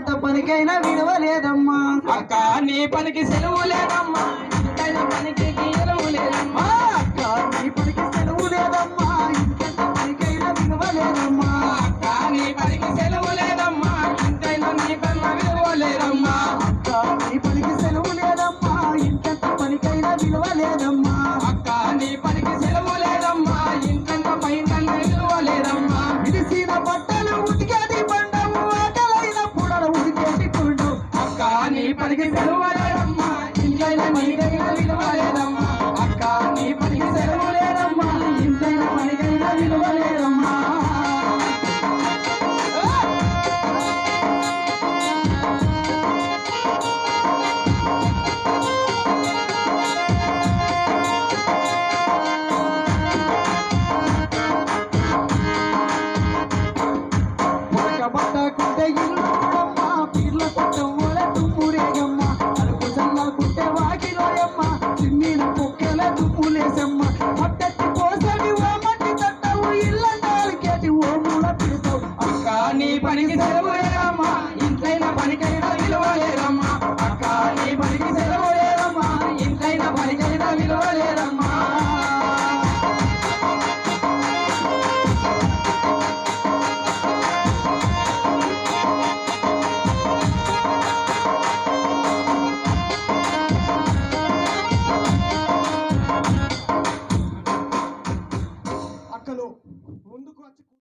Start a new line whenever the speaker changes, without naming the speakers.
ఎంత పనికైనా విలువ లేదమ్మా
అక్క నీ పనికి సెలవు లేదమ్మా. పనికి
పనికి సెలవు అమ్మ
ఇంట్లో నీ పనికి
సెలవులేదమ్మా. ఇంట్లైనా పనికైనా విలువలేదమ్మా.
అక్క నీ పనికి సెలవులేదమ్మా. ఇంట్లైనా పనికైనా విలువలేదమ్మా.